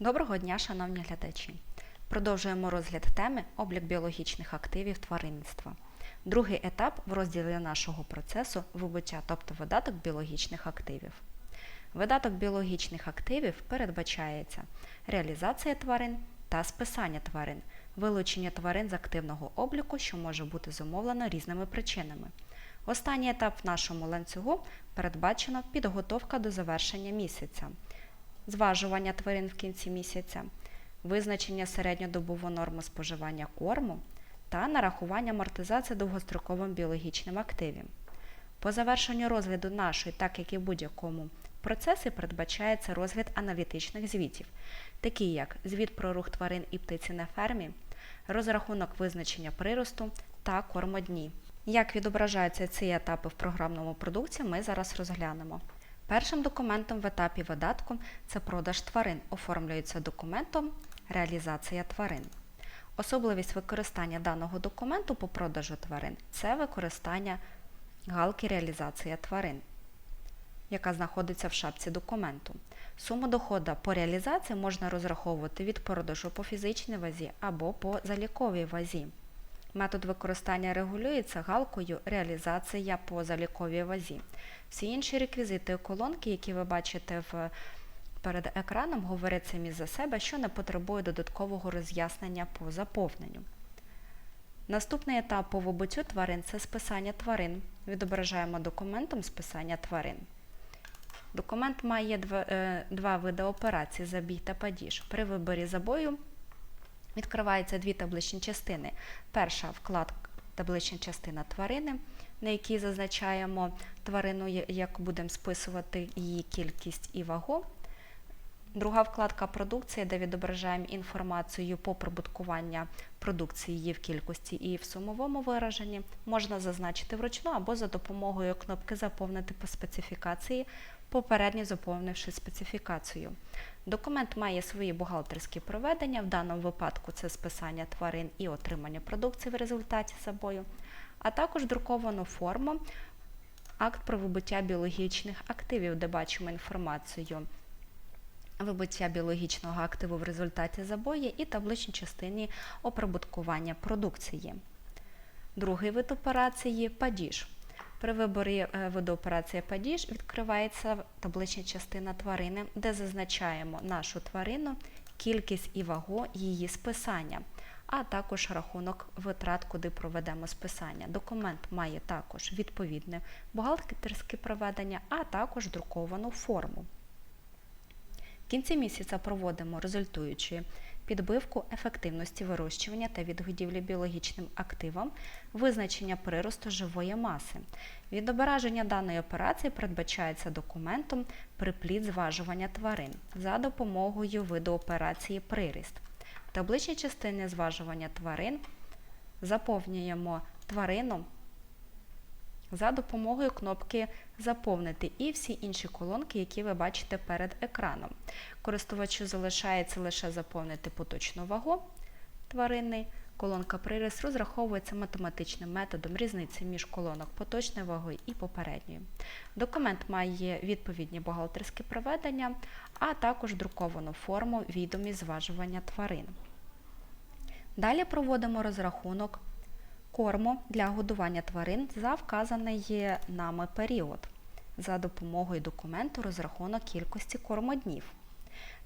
Доброго дня, шановні глядачі! Продовжуємо розгляд теми облік біологічних активів тваринництва. Другий етап в розділі нашого процесу вибуття, тобто видаток біологічних активів. Видаток біологічних активів передбачається реалізація тварин та списання тварин, вилучення тварин з активного обліку, що може бути зумовлено різними причинами. Останній етап в нашому ланцюгу передбачено підготовка до завершення місяця, зважування тварин в кінці місяця, визначення середньодобової норми споживання корму та нарахування амортизації довгостроковим біологічним активів. По завершенню розгляду нашої, так як і будь-якому процесі, передбачається розгляд аналітичних звітів, такі як звіт про рух тварин і птиці на фермі, розрахунок визначення приросту та кормодні. Як відображаються ці етапи в програмному продукті, ми зараз розглянемо. Першим документом в етапі видатку це продаж тварин. Оформлюється документом реалізація тварин. Особливість використання даного документу по продажу тварин це використання галки реалізація тварин, яка знаходиться в шапці документу. Суму доходу по реалізації можна розраховувати від продажу по фізичній вазі або по заліковій вазі. Метод використання регулюється галкою реалізація по заліковій вазі. Всі інші реквізити колонки, які ви бачите в, перед екраном, говорять самі за себе, що не потребує додаткового роз'яснення по заповненню. Наступний етап по вибуттю тварин це списання тварин. Відображаємо документом списання тварин. Документ має два, е, два види операцій забій та падіж. При виборі забою відкриваються дві табличні частини. Перша вкладка таблична частина тварини, на якій зазначаємо тварину, як будемо списувати її кількість і вагу. Друга вкладка продукція, де відображаємо інформацію по прибуткуванню продукції її в кількості і в сумовому вираженні. Можна зазначити вручну або за допомогою кнопки Заповнити по специфікації, попередньо заповнивши специфікацію. Документ має свої бухгалтерські проведення, в даному випадку це списання тварин і отримання продукції в результаті забою, а також друковану форму акт про вибуття біологічних активів, де бачимо інформацію вибуття біологічного активу в результаті забою і табличній частині оприбуткування продукції. Другий вид операції падіж. При виборі е, виду операції падіж відкривається таблична частина тварини, де зазначаємо нашу тварину, кількість і вагу її списання, а також рахунок витрат, куди проведемо списання. Документ має також відповідне бухгалтерське проведення, а також друковану форму. В кінці місяця проводимо результуючі підбивку ефективності вирощування та відгодівлі біологічним активам, визначення приросту живої маси. Відображення даної операції передбачається документом припліт зважування тварин за допомогою виду операції приріст. В табличній частині зважування тварин заповнюємо тварину за допомогою кнопки Заповнити і всі інші колонки, які ви бачите перед екраном. Користувачу залишається лише заповнити поточну вагу тварини. Колонка приріст розраховується математичним методом різниці між колонок поточної ваги і попередньої. Документ має відповідні бухгалтерські проведення, а також друковану форму відомі зважування тварин. Далі проводимо розрахунок корму для годування тварин за вказаний нами період за допомогою документу розрахунок кількості кормоднів.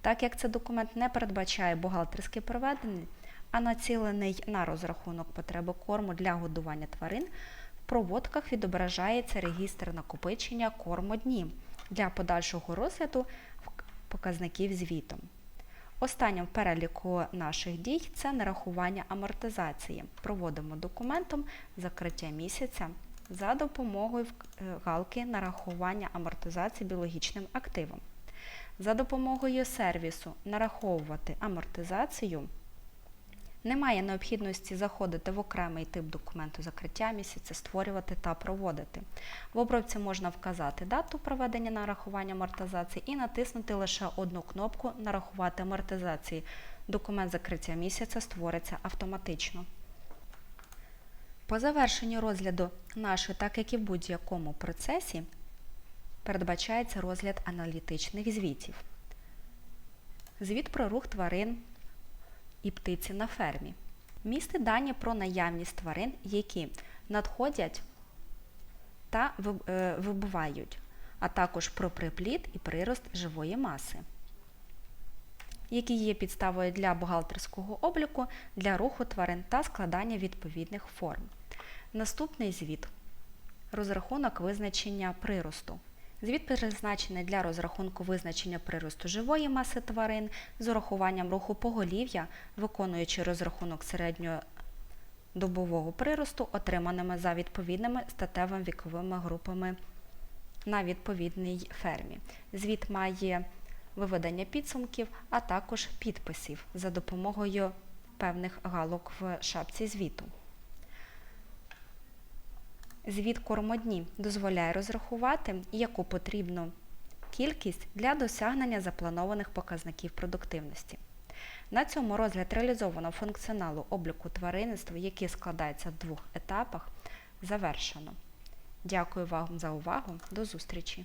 Так як цей документ не передбачає бухгалтерське проведення, а націлений на розрахунок потреби корму для годування тварин, в проводках відображається регістр накопичення кормодні для подальшого розгляду показників звітом. Останнім переліку наших дій це нарахування амортизації. Проводимо документом закриття місяця за допомогою галки нарахування амортизації біологічним активом. За допомогою сервісу нараховувати амортизацію. Немає необхідності заходити в окремий тип документу закриття місяця, створювати та проводити. В обробці можна вказати дату проведення нарахування амортизації і натиснути лише одну кнопку Нарахувати амортизації. Документ закриття місяця створиться автоматично. По завершенню розгляду нашої, так як і в будь-якому процесі, передбачається розгляд аналітичних звітів. Звіт про рух тварин і птиці на фермі. Містить дані про наявність тварин, які надходять та е, вибувають, а також про приплід і прирост живої маси, які є підставою для бухгалтерського обліку, для руху тварин та складання відповідних форм. Наступний звіт розрахунок визначення приросту. Звіт призначений для розрахунку визначення приросту живої маси тварин з урахуванням руху поголів'я, виконуючи розрахунок середньої добового приросту, отриманими за відповідними статевими віковими групами на відповідній фермі. Звіт має виведення підсумків, а також підписів за допомогою певних галок в шапці звіту. Звіт кормодні дозволяє розрахувати, яку потрібну кількість для досягнення запланованих показників продуктивності. На цьому розгляд реалізованого функціоналу обліку тваринництва, який складається в двох етапах, завершено. Дякую вам за увагу. До зустрічі!